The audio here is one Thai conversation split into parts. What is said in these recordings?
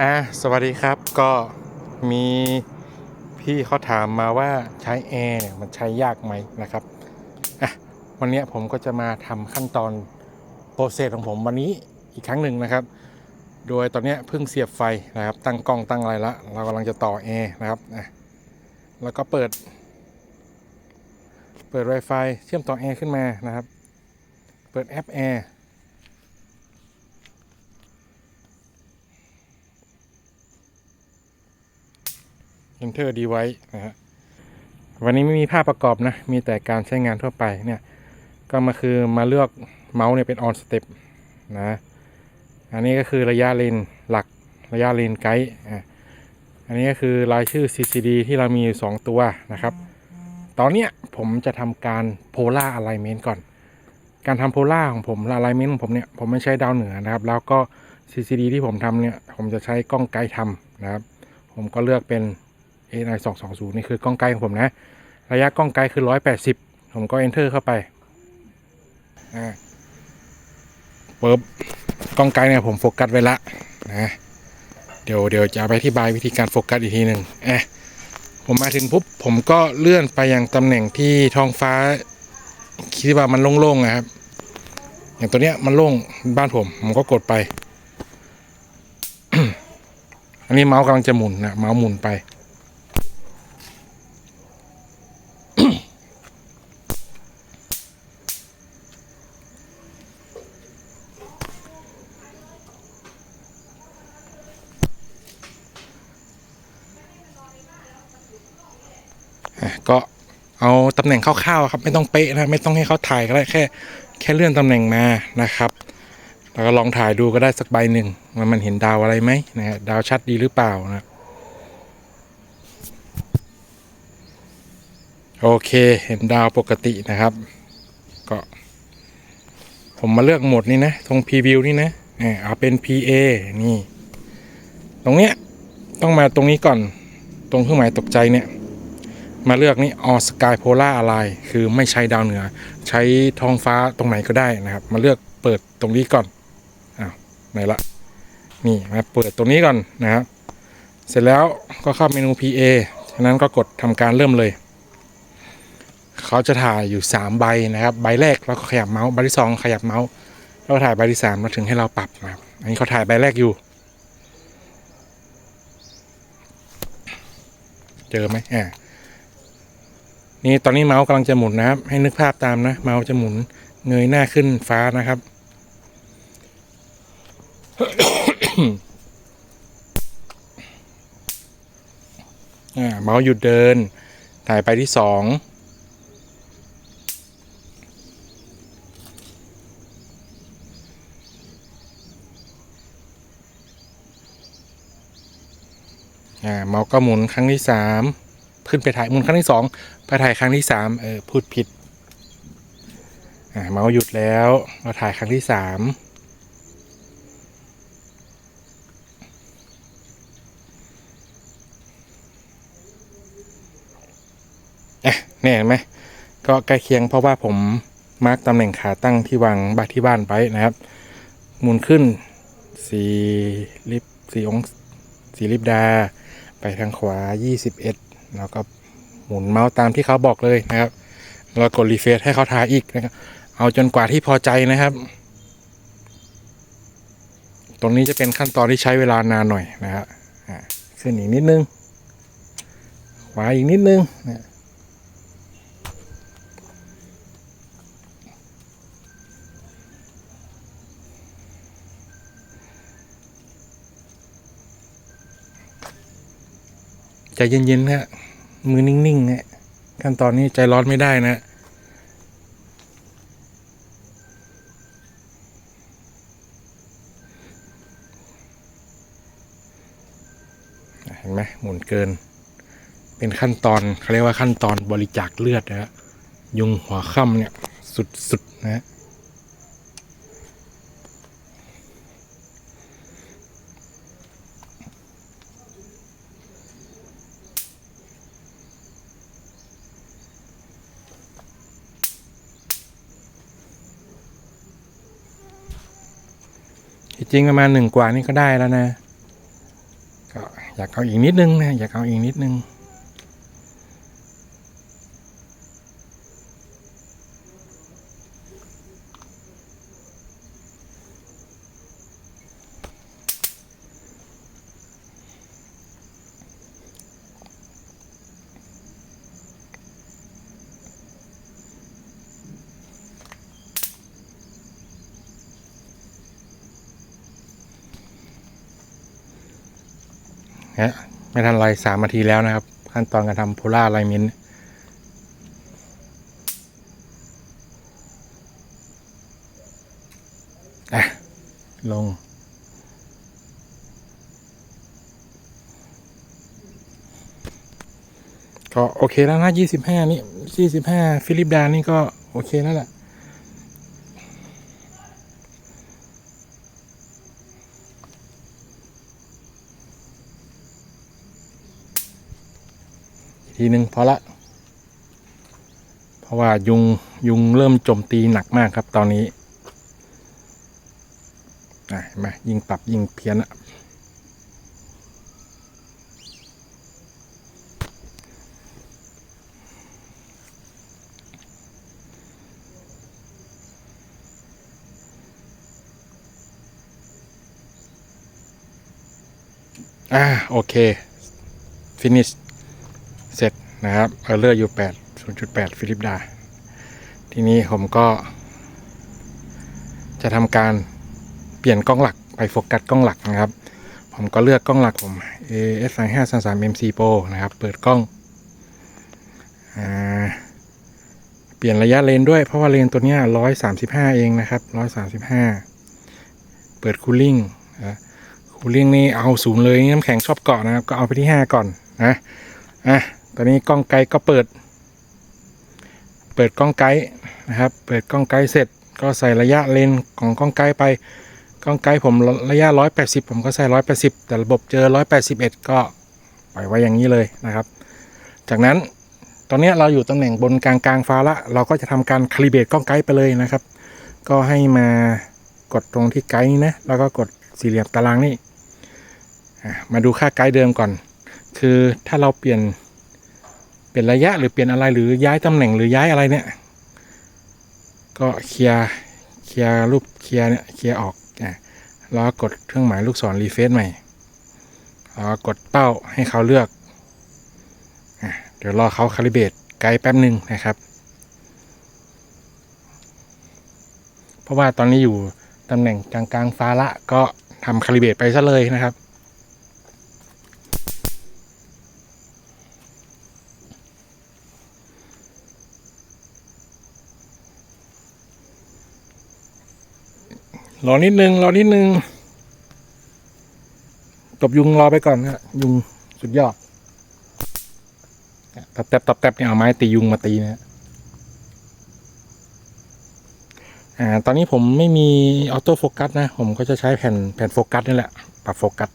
อะสวัสดีครับก็มีพี่เขาถามมาว่าใช้แอร์เนี่ยมันใช้ยากไหมนะครับอะวันนี้ผมก็จะมาทำขั้นตอนโปรเซสของผมวันนี้อีกครั้งหนึ่งนะครับ โดยตอนนี้เพิ่งเสียบไฟนะครับ ตั้งกล้องตั้งอะไรละเรากำลังจะต่อแอร์นะครับอะแล้วก็เปิด เปิด Wi-Fi เชื่อมต่อแอร์ขึ้นมานะครับ เปิดแอปแอร์ Enter device นะฮะวันนี้ไม่มีภาพประกอบนะ มีแต่การใช้งานทั่วไปเนี่ย ก็มาคือมาเลือกเมาส์เนี่ยเป็น on step นะ อันนี้ก็คือระยะเลนหลักระยะเลนไกด์อันนี้ก็คือรายชื่อ CCD ที่เรามีอยู่ 2 ตัวนะครับ ตอนเนี้ยผมจะทำการ polar alignment ก่อน การทำ polar ของผม alignment ของผมเนี่ย ผมไม่ใช้ดาวเหนือนะครับ แล้วก็ CCD ที่ผมทำเนี่ย ผมจะใช้กล้องไกด์ทำนะครับ ผมก็เลือกเป็น AI 220 นี่คือกล้องไกลของผมนะ ระยะกล้องไกลคือ 180 ผมก็ enter เข้าไปอ่าปึ๊บกล้องไกลเนี่ยผมโฟกัสไว้ละนะเดี๋ยวเดี๋ยวจะไปอธิบายวิธีการโฟกัสอีกทีหนึ่งอะผมมาถึงปุ๊บผมก็เลื่อนไปยังตำแหน่งที่ท้องฟ้า คิดว่ามันโล่งๆนะครับ อย่างตัวเนี้ยมันโล่งบ้านผม ผมก็กดไป อันนี้เมาส์กำลังจะหมุนนะเมาส์หมุนไป อะก็ เอาตำแหน่งคร่าวๆครับไม่ต้องเป๊ะนะไม่ต้องให้เขาถ่ายก็ได้แค่แค่เลื่อนตำแหน่งมานะครับแล้วก็ลองถ่ายดูก็ได้สักใบหนึ่งว่ามันเห็นดาวอะไรไหมนะฮะดาวชัดดีหรือเปล่านะโอเคเห็นดาวปกตินะครับ ก็ ผมมาเลือกโหมดนี้นะตรง preview นี่นะอ่าเอาเป็น PA นี่ ตรงเนี้ยต้องมาตรงนี้ก่อนตรงเครื่องหมายตกใจเนี่ย มาเลือกนี่ all sky polar อะไรคือไม่ใช้ดาวเหนือ ใช้ท้องฟ้าตรงไหนก็ได้นะครับ มาเลือกเปิดตรงนี้ก่อนอ้าวไหนละนี่มาเปิดตรงนี้ก่อนนะครับเสร็จแล้วก็เข้าเมนู PA ฉะนั้นก็กดทำการเริ่มเลย เขาจะถ่ายอยู่ 3 ใบนะครับ ใบแรกเราก็ขยับเมาส์ ใบที่ 2 ขยับเมาส์ แล้วถ่ายใบที่3เราถึงให้เราปรับนะครับ อันนี้เขาถ่ายใบแรกอยู่ เจอไหมอ่า นี่ตอนนี้เมาส์กำลังจะหมุนนะครับ ให้นึกภาพตามนะ เมาส์จะหมุนเงยหน้าขึ้นฟ้านะครับอ่าเมาส์หยุดเดิน ถ่ายไปที่สองอ่าเมาส์ก็หมุนครั้งที่สาม ขึ้นไปถ่ายมุนครั้งที่สองไปถ่ายครั้งที่สามเออพูดผิดอ่าเมาส์หยุดแล้วเราถ่ายครั้งที่สามอะเนี่ยเห็นไหมก็ใกล้เคียงเพราะว่าผมมาร์กตำแหน่งขาตั้งที่วางบาที่บ้านไปนะครับหมุนขึ้นสี่ลิบสี่องศสี่ลิบดา ไปทางขวา 21 แล้วก็หมุนเมาส์ตามที่เขาบอกเลยนะครับเรากดรีเฟรชให้เขาทายอีกนะครับเอาจนกว่าที่พอใจนะครับ ตรงนี้จะเป็นขั้นตอนที่ใช้เวลานานหน่อยนะครับขึ้นอีกนิดนึงขวาอีกนิดนึงนะ เย็นๆนะมือนิ่งๆนะขั้นตอนนี้ใจร้อนไม่ได้นะเห็นไหมหมุนเกิน เป็นขั้นตอนเขาเรียกว่าขั้นตอนบริจาคเลือดนะฮะยุงหัวค่ำเนี่ย สุดๆนะฮะ จริงประมาณหนึ่งกว่านี่ก็ได้แล้วนะ ก็อยากเอาอีกนิดนึงนะ อยากเอาอีกนิดนึง ฮะไม่ทันไรสามนาทีแล้วนะครับ ขั้นตอนการทำโพล่าไลมินอะลง ก็โอเคแล้วนะยี่สิบห้านี่ยี่สิบห้าฟิลิปดานี่ก็โอเคแล้วแหละ ทีหนึ่งพอละ เพราะว่ายุงยุงเริ่มโจมตีหนักมากครับตอนนี้เห็นไหมยิงปรับยิงเพี้ยนอะอ่าโอเค finish เส นะครับเออเลอร์อยู่8 0.8ฟิลิปดา ทีนี้ผมก็ จะทำการเปลี่ยนกล้องหลักไปโฟกัสกล้องหลักนะครับ ผมก็เลือกกล้องหลักผม AS 5 5 3 MC Pro นะครับ เปิดกล้องอเปลี่ยนระยะเลนด้วยเพราะว่าเลนตัวนี้ย135เองนะครับ135เปิดคูลิ่งคูลิ่งนี่เอาศูนย์เลยน้ำแข็งชอบเกาะนะครับ ก็เอาไปที่5ก่อนนะอะ ตอนนี้กล้องไกด์ก็เปิด เปิดกล้องไกด์นะครับ เปิดกล้องไกด์เสร็จ ก็ใส่ระยะเลนของกล้องไกด์ไป กล้องไกด์ผมระยะ 180 ผมก็ใส่ 180 แต่ระบบเจอ 181 ก็ปล่อยไว้อย่างนี้เลยนะครับ จากนั้นตอนนี้เราอยู่ตำแหน่งบนกลางกลางฟ้าละ เราก็จะทำการคาลิเบตกล้องไกด์ไปเลยนะครับ ก็ให้มากดตรงที่ไกด์นี้นะ แล้วก็กดสี่เหลี่ยมตารางนี่มาดูค่าไกด์เดิมก่อน คือถ้าเราเปลี่ยน เปลี่ยนระยะหรือเปลี่ยนอะไรหรือย้ายตำแหน่งหรือย้ายอะไรเนี่ย ก็เคลียร์เคลียร์รูปเคลียร์เนี่ยเคลียร์ออกอะแล้วกดเครื่องหมายลูกศรรีเฟซใหม่แล้วกดเป้าให้เขาเลือกอะเดี๋ยวรอเขาคาลิเบตไกด์แป๊บหนึ่งนะครับ เพราะว่าตอนนี้อยู่ตำแหน่งกลางกลางๆฟ้าละก็ทำคาลิเบตไปซะเลยนะครับ รอนิดนึงรอนิดนึงตบยุงรอไปก่อนนะยุงสุดยอดตับแตบตับแตบเนี่ยเอาไม้ตียุงมาตีนะฮะอ่าตอนนี้ผมไม่มีออโต้โฟกัสนะ ผมก็จะใช้แผ่นแผ่นโฟกัสนี่แหละ ปรับโฟกัส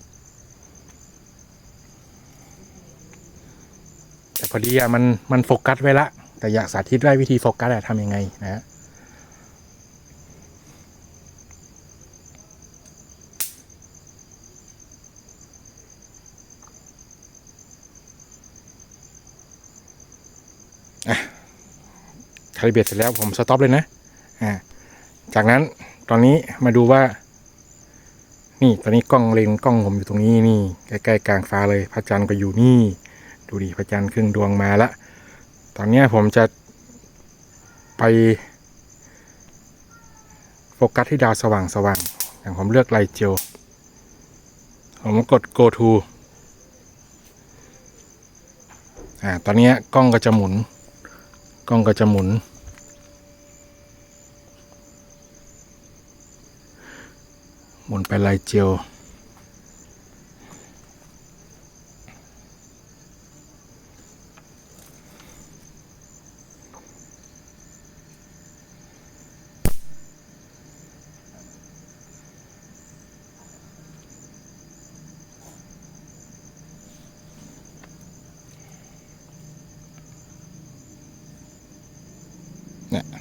แต่พอดีอะมันมันโฟกัสไว้ละ แต่อยากสาธิตไว้วิธีโฟกัสอะทำยังไงนะ คาลิเบตเสร็จแล้วผมสต็อปเลยนะอ่าจากนั้นตอนนี้มาดูว่า นี่ตอนนี้กล้องเลนกล้องผมอยู่ตรงนี้นี่ใกล้ๆกลางฟ้าเลยพระจันทร์ก็อยู่นี่ ดูดิพระจันทร์ครึ่งดวงมาละตอนนี้ผมจะไปโฟกัสที่ดาวสว่างสว่างอย่างผมเลือกไลเจลผมกด go to อ่าตอนนี้กล้องก็จะหมุน กล้องก็จะหมุน หมุนไปลายเจียว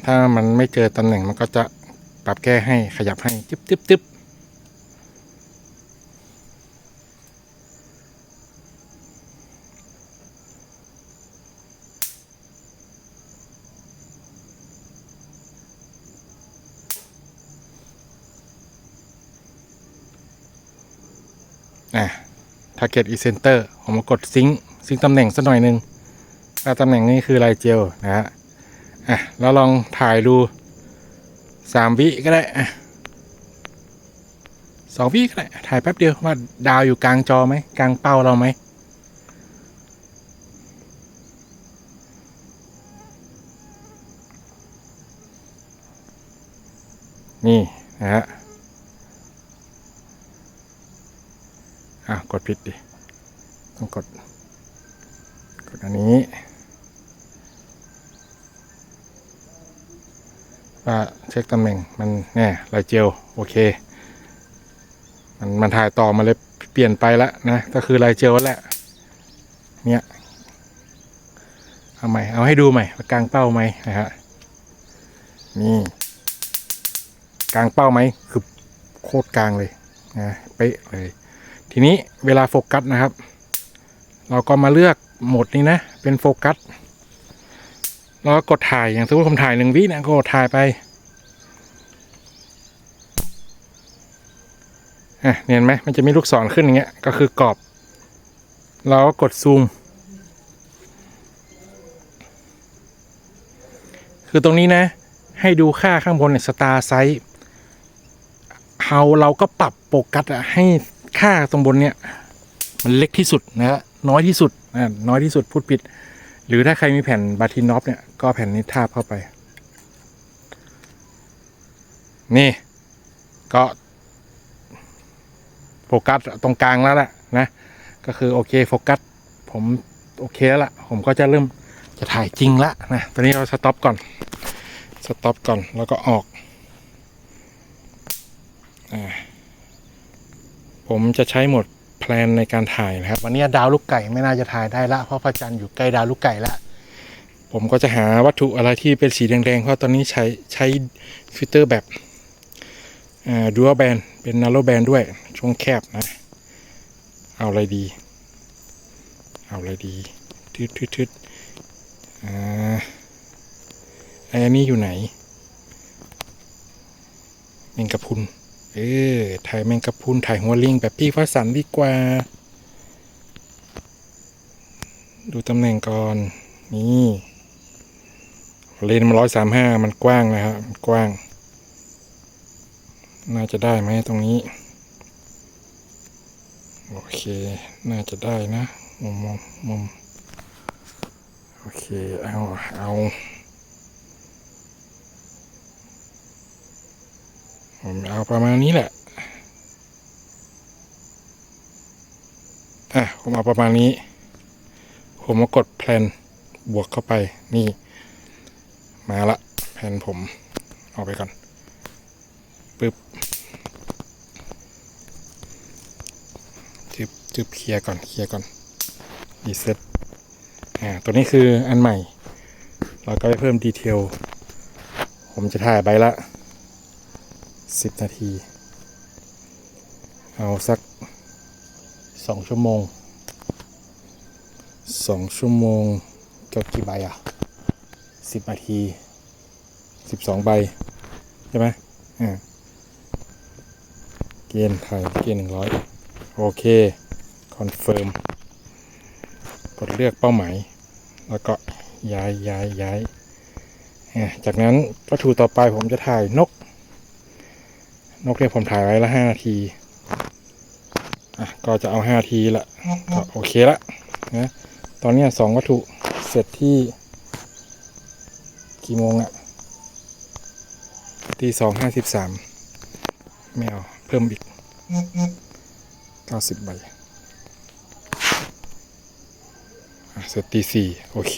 ถ้ามันไม่เจอตำแหน่งมันก็จะปรับแก้ให้ขยับให้จึ๊บจึ๊บจึ๊บอะ target เซนเตอร์ผมกดซิงค์ซิงค์ตำแหน่งสักหน่อยหนึ่งตำแหน่งนี้คือลายเจลนะฮะ อะแล้วลองถ่ายดูสามวิก็ได้อะสองวิก็ได้ถ่ายแป๊บเดียวว่าดาวอยู่กลางจอไหมกลางเป้าเราไหมนี่นะฮะอะกดผิดดิ ต้องกด กดอันนี้ ว่าเช็คตำแหน่งมันแน่ลายเจลโอเค มันมันถ่ายต่อมาเลยเปลี่ยนไปแล้วนะก็คือลายเจลแหละเนี่ยเอาใหม่เอาให้ดูใหม่กลางเป้าไหมนะฮะนี่กลางเป้าไหมคือโคตรกลางเลยนะเป๊ะเลย ทีนี้เวลาโฟกัสนะครับ เราก็มาเลือกโหมดนี้นะเป็นโฟกัส เราก็กดถ่ายอย่างสมมติผมถ่ายหนึ่งวินะก็กดถ่ายไปอะเห็นไหมมันจะมีลูกศรขึ้นอย่างเงี้ยก็คือกรอบเราก็กดซูม คือตรงนี้นะ ให้ดูค่าข้างบนเนี่ยสตาร์ไซส์เฮาเราก็ปรับโฟกัสอะให้ค่าตรงบนเนี่ย มันเล็กที่สุดนะฮะน้อยที่สุดน้อยที่สุดพูดผิด หรือถ้าใครมีแผ่นบาทินอฟเนี่ยก็แผ่นนี้ทาบเข้าไป นี่ ก็โฟกัสตรงกลางแล้วแหละนะก็คือโอเคโฟกัสผมโอเคแล้วล่ะผมก็จะเริ่มจะถ่ายจริงละนะตอนนี้เราสต็อปก่อนสต็อปก่อนแล้วก็ออกอผมจะใช้หมด ลนในการถ่ายนะครับ วันนี้ดาวลูกไก่ไม่น่าจะถ่ายได้ละเพราะพระจันทร์อยู่ใกล้ดาวลูกไก่ละผมก็จะหาวัตถุอะไรที่เป็นสีแดงๆ เพราะตอนนี้ใช้ใช้ฟิลเตอร์แบบดูอัลแบนเป็นนาโรแบนด้วยช่วงแคบนะ เอาอะไรดี เอาอะไรดีทึดทึดทึดอ่าไอ้อันนี้อยู่ไหนแมงกะพรุน เออ ถ่ายแมงกะพรุนถ่ายหัวลิงแบบพี่ฟ้าสันดีกว่า ดูตำแหน่งก่อน นี่เลนมันร้อยสามห้ามันกว้างนะครับกว้าง น่าจะได้ไหมตรงนี้ โอเค น่าจะได้นะ มุมมุมมุมโอเค เอา เอา ผมเอาประมาณนี้แหละอะผมเอาประมาณนี้ ผมมากดแพลนบวกเข้าไปนี่ มาละแพลนผมเอาไปก่อนปึ๊บจึบจึบเคลียร์ก่อนเคลียร์ก่อนรีเซ็ตอ่าตัวนี้คืออันใหม่ เราก็ไปเพิ่มดีเทล ผมจะถ่ายใบละ สิบนาที เอาสักสองชั่วโมงสองชั่วโมงก็กี่ใบอะสิบนาทีสิบสองใบ ใช่ไหมอ่าเกณฑ์ไทยเกณฑ์หนึ่งร้อยโอเค คอนเฟิร์ม กดเลือกเป้าหมาย แล้วก็ย้ายย้ายย้ายอ่จากนั้นวัตถุต่อไปผมจะถ่ายนก นกเนี่ยผมถ่ายไว้ละห้านาทีอะก็จะเอาห้านาทีละก็โอเคละนะตอนนี้สองวัตถุเสร็จที่กี่โมงอะตีสองห้าสิบสามไม่เพิ่มอีกเก้าสิบใบเสร็จตีสี่โอเค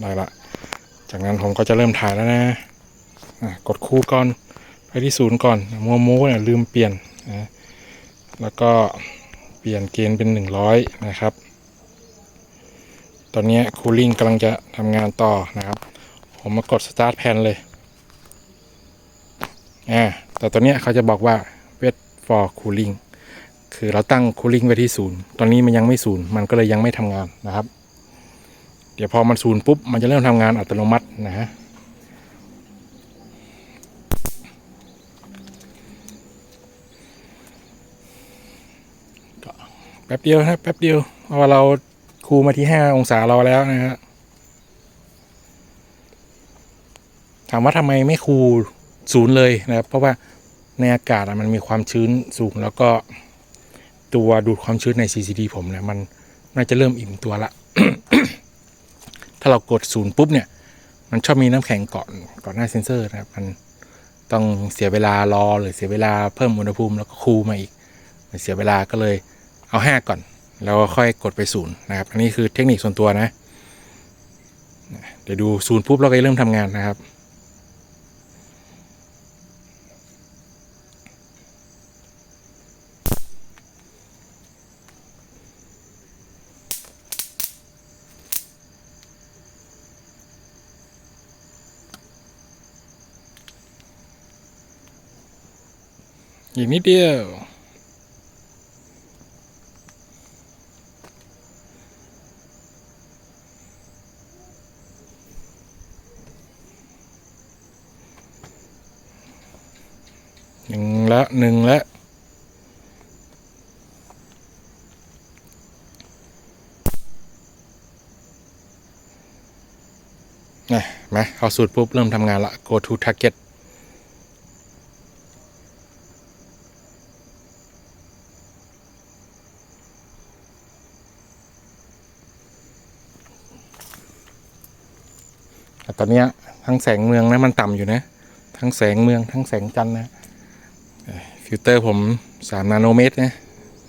ได้ละ จากนั้นผมก็จะเริ่มถ่ายแล้วนะะกดคู่ก่อน ไปที่ศูนย์ก่อนมัวโม้เนี่ยลืมเปลี่ยนนะแล้วก็เปลี่ยนเกณฑ์เป็นหนึ่งร้อยนะครับ ตอนนี้คูลิ่งกำลังจะทำงานต่อนะครับ ผมมากด start pan เลยอ่าแต่ตอนนี้เขาจะบอกว่า wait for cooling คือเราตั้ง cooling ไว้ที่ศูนย์ตอนนี้มันยังไม่ศูนย์มันก็เลยยังไม่ทำงานนะครับ เดี๋ยวพอมันศูนย์ปุ๊บ มันจะเริ่มทำงานอัตโนมัตินะฮะ ป๊บเดียวนะแป๊บเดียวเพราะเราคูมาที่ห้าองศาเราแล้วนะฮะถามว่าทำไมไม่คูศูนย์เลยนะครับ เพราะว่าในอากาศมันมีความชื้นสูง แล้วก็ตัวดูดความชื้นใน CCD ผมเนี่ยมันน่าจะเริ่มอิ่มตัวละ ถ้าเรากดศูนย์ปุ๊บเนี่ย มันชอบมีน้ำแข็งเกาะเกาะหน้าเซนเซอร์นะครับ มันต้องเสียเวลารอหรือเสียเวลาเพิ่มอุณหภูมิแล้วก็คูมาอีก มันเสียเวลาก็เลย เอาห้าก่อน แล้วค่อยกดไปศูนย์นะครับ อันนี้คือเทคนิคส่วนตัวนะ เดี๋ยวดูศูนย์ปุ๊บเราก็เริ่มทำงานนะครับอีกนิดเดียว หนึ่งละ หนึ่งและนะมาเข้าสูตรปุ๊บ เริ่มทำงานละ go to target แต่ตอนนี้ทั้งแสงเมืองนะมันต่ำอยู่นะ ทั้งแสงเมืองทั้งแสงจันทร์นะ ฟิลเตอร์ผมสามนาโนเมตรนะ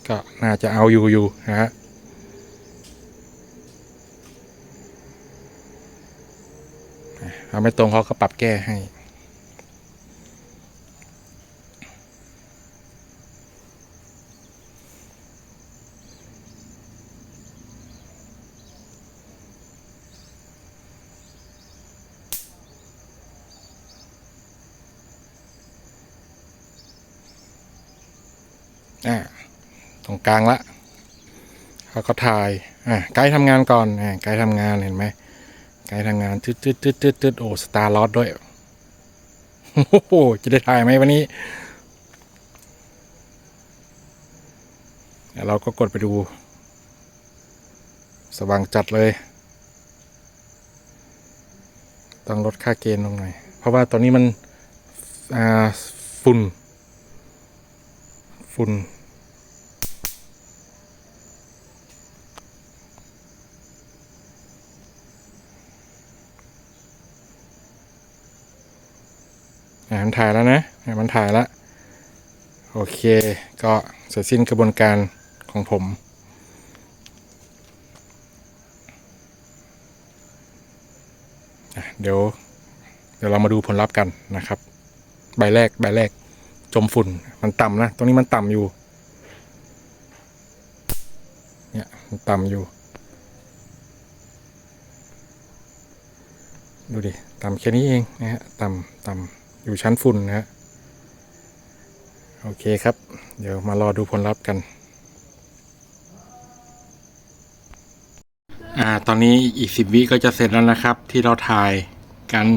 ก็น่าจะเอาอยู่อยู่นะฮะเอาไม่ตรงเขาก็ปรับแก้ให้ อ่าตรงกลางละเขาก็ถ่ายอ่าไกด์ทำงานก่อนอ่าไกด์ทำงานเห็นไหมไกด์ทำงานตึ๊ดตึ๊ดตึ๊ดตึ๊ดตึ๊ดโอ้สตาร์ลอดด้วยโอ้โหจะได้ถ่ายไหมวันนี้เราก็กดไปดู สว่างจัดเลย ต้องลดค่าเกณฑ์ลงหน่อย เพราะว่าตอนนี้มันฝุ่น ฝุ่นอ่ามันถ่ายแล้วนะอ่ามันถ่ายแล้ว โอเค ก็เสร็จสิ้นกระบวนการของผมเดี๋ยว เดี๋ยวเรามาดูผลลัพธ์กันนะครับ ใบแรก ใบแรก จมฝุ่นมันต่ำนะ ตรงนี้มันต่ำอยู่ เนี่ยมันต่ำอยู่ ดูดิ ต่ำแค่นี้เองนะฮะ ต่ำต่ำอยู่ชั้นฝุ่นนะฮะ โอเคครับ เดี๋ยวมารอดูผลลัพธ์กัน อ่า ตอนนี้อีกสิบวิก็จะเสร็จแล้วนะครับ ที่เราถ่ายกัน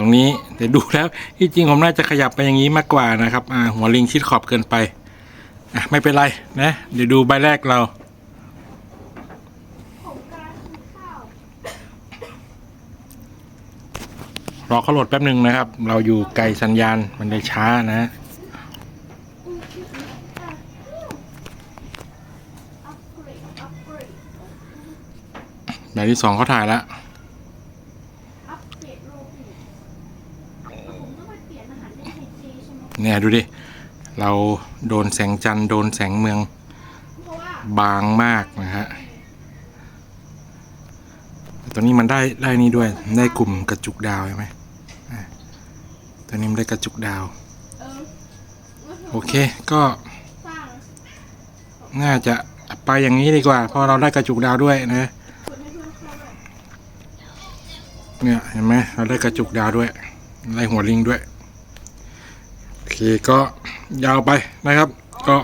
ตรงนี้เดี๋ยวดูแล้วที่จริงผมน่าจะขยับไปอย่างนี้มากกว่านะครับอ่าหัวลิงชิดขอบเกินไปอะไม่เป็นไรนะเดี๋ยวดูใบแรกเราราวรอเขาโหลดแป๊บหนึ่งนะครับ เราอยู่ไกลสัญญาณมันเลยช้านะแบบที่สองเขาถ่ายแล้ว อัปเกรดโรบิผมต้องไปเปลี่ยนอาหารเป็นไฮจีใช่ไหม เนี่ยดูดิ เราโดนแสงจันทร์โดนแสงเมืองเพราะว่าบางมากนะฮะตอนนี้มันได้ได้นี่ด้วยได้กลุ่มกระจุกดาวใช่ไหมอะตัวนี้มันได้กระจุกดาวเออโอเคก็สร้างน่าจะไปอย่างนี้ดีกว่า เพราะเราได้กระจุกดาวด้วยนะคุณให้เพื่อนเข้าด้วยเนี่ยเห็นไหมเราได้กระจุกดาวด้วยได้หัวลิงด้วยโอเค ก็ยาวไปนะครับ ก็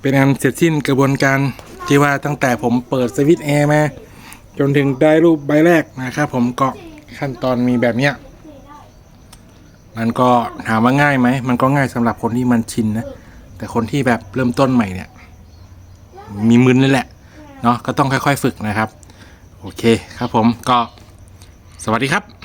เป็นอันเสร็จสิ้นกระบวนการที่ว่าตั้งแต่ผมเปิดสวิตช์แอร์มาจนถึงได้รูปใบแรกนะครับผมก็ขั้นตอนมีแบบเนี้ยมันก็ถามว่าง่ายไหม มันก็ง่ายสำหรับคนที่มันชินนะ แต่คนที่แบบเริ่มต้นใหม่เนี่ย มีมึนเลยแหละ เนาะก็ต้องค่อยๆ ฝึกนะครับ โอเคครับผมก็สวัสดีครับ